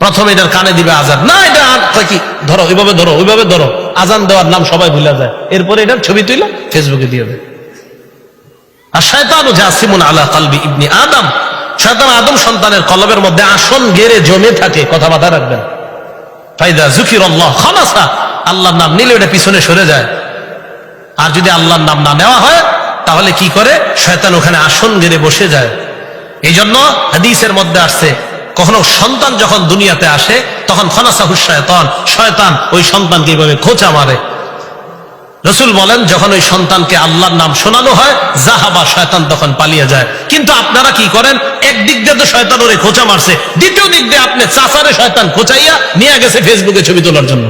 প্রথমে এটার কানে দিবে আজান। না, এটা কি? ধরো, ওইভাবে ধরো ওইভাবে ধরো। আজান দেওয়ার নাম সবাই ভুলে যায়। এরপরে এটার ছবি তুইলা ফেসবুকে দিয়ে দেয় আর শয়তান জাসিমুন আলা কালবি ইবনি আদম। শয়তান আদম সন্তানের কলবের মধ্যে আসন গেড়ে জমে থাকে, কথা মাথায় রাখবেন। ফাইদা জুকির আল্লাহ খালাসা। আল্লাহর নাম নিলে ওটা পিছনে সরে যায়। আর যদি আল্লাহর নাম না নেওয়া হয়, তাহলে কি করে? শয়তান ওখানে আসন গেড়ে বসে যায়। এই জন্য হাদিসের মধ্যে আসছে কখনো সন্তান যখন দুনিয়াতে আসে, তখন খনাসাহু শয়তান শয়তান ওই সন্তানকে এইভাবে খোঁচা মারে। রসুল বলেন, যখন ওই সন্তানকে আল্লাহর নাম শোনানো হয় জাহাবা শয়তান তখন পালিয়ে যায়। কিন্তু আপনারা কি করেন? একদিক দিয়ে তো শয়তান ওরে খোঁচা মারছে, দ্বিতীয় দিক দিয়ে আপনি চাচারে শয়তান খোঁচাইয়া নিয়ে গেছে ফেসবুকে ছবি তোলার জন্য।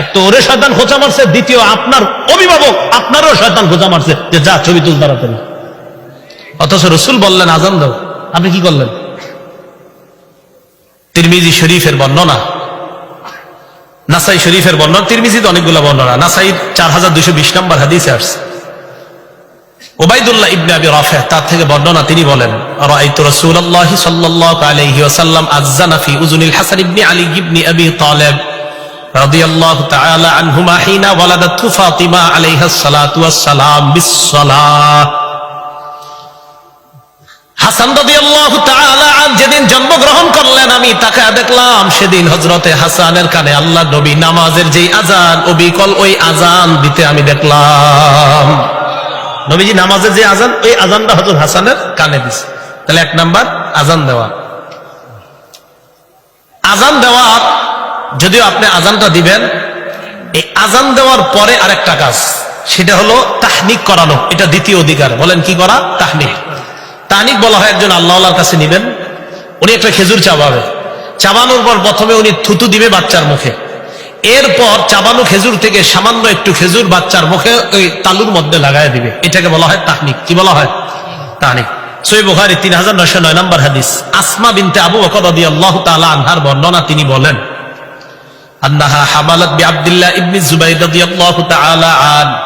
এক তো ওরে শয়তান খোঁচা মারছে, দ্বিতীয় আপনার অভিভাবক আপনারও শয়তান খোঁচা মারছে, যে যা ছবি তুল দাঁড়াতে অথচ রসুল বললেন, আজান দাও। আপনি কি করলেন? তিরমিজি শরীফের বর্ণনা। নাসাই শরীফের বর্ণনা, তিরমিজিতে অনেকগুলো বর্ণনা। নাসাই চার হাজার দুশো বিশ নম্বর হাদিসে আসছে। ওবাইদুল্লাহ ইবনে আবি রাফে তার থেকে বর্ণনা তিনি বলেন, রাআইতু রাসূলুল্লাহ সাল্লাল্লাহু আলাইহি ওয়াসাল্লাম আযানা ফি উযুনিল হাসান ইবনে আলী ইবনে আবি তালিব রাদিয়াল্লাহু তাআলা আনহুমা হিনা ওয়ালাদাতহু ফাতিমা আলাইহা সালাতু ওয়াস সালাম বিস-সালাহ হাসান যেদিন জন্মগ্রহণ করলেন, আমি তাকে দেখলাম সেদিন হযরতে হাসানের কানে আল্লাহ নবী নামাজের যেই আজান অবিকল ওই আজান দিতে আমি দেখলাম। নবীজি নামাজের যে আজান ওই আজানটা হাসানের কানে দিছে। তাহলে এক নাম্বার আজান দেওয়া। আজান দেওয়া, যদিও আপনি আজানটা দিবেন, এই আজান দেওয়ার পরে আরেকটা কাজ, সেটা হলো তাহনিক করানো, এটা দ্বিতীয় অধিকার। বলেন কি করা? তাহনিক। তাহনিক বলা হয় একজন আল্লাহর কাছে নিবেন। উনি একটা খেজুর চাবাবে। চাবানোর পর প্রথমে উনি থুতু দিবে বাচ্চার মুখে। এরপর চাবানো খেজুর থেকে সামান্য একটু খেজুর বাচ্চার মুখে ওই তালুর মধ্যে লাগায় দিবে। এটাকে বলা হয় তাহনিক। কি বলা হয়? তাহনিক। সই বুখারি তিন হাজার নয়শো নয় নম্বর হাদিস। আসমা বিনতে আবু বকর রাদিয়াল্লাহু তাআলা আনহার বর্ণনা তিনি বলেন, আন্নাহা হামালাত বি আব্দুল্লাহ ইবনে জুবাইর রাদিয়াল্লাহু তাআলা আন।